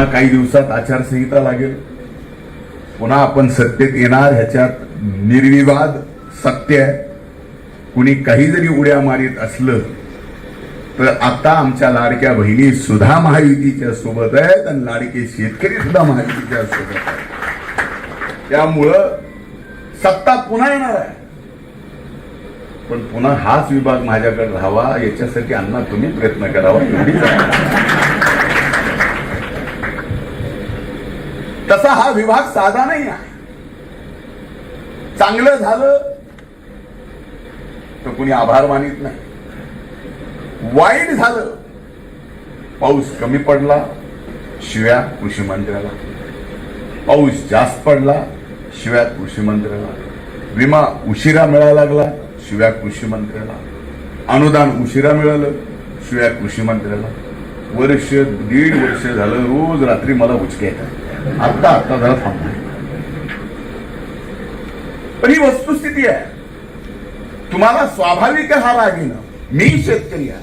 पुन्हा काही दिवसात आचारसंहिता लागेल. पुन्हा आपण सत्तेत येणार ह्याच्यात निर्विवाद सत्य आहे. कुणी काही जरी उड्या मारित असलं तर आता आमच्या लाडक्या बहिणी सुद्धा महायुतीच्या सोबत आहेत आणि लाडके शेतकरी सुद्धा महायुतीच्या सोबत आहेत. त्यामुळं सत्ता पुन्हा येणार आहे. पण पुन्हा हाच विभाग माझ्याकडे राहावा याच्यासाठी अण्णा तुम्ही प्रयत्न करावा एवढीच तसा हा विभाग साधा नाही आहे. चांगलं झालं तर कुणी आभार मानित नाही. वाईट झालं पाऊस कमी पडला शिव्या कृषी मंत्र्याला. पाऊस जास्त पडला शिव्या कृषी मंत्र्याला. विमा उशिरा मिळायला लागला शिव्या कृषी मंत्र्याला. अनुदान उशिरा मिळालं शिव्या कृषी मंत्र्याला. वर्ष दीड वर्ष झालं रोज रात्री मला उचके येतात. आत्ता आत्ता जरा थांबलाय पण ही वस्तुस्थिती आहे. तुम्हाला स्वाभाविक हा राग मी शेतकरी आहे.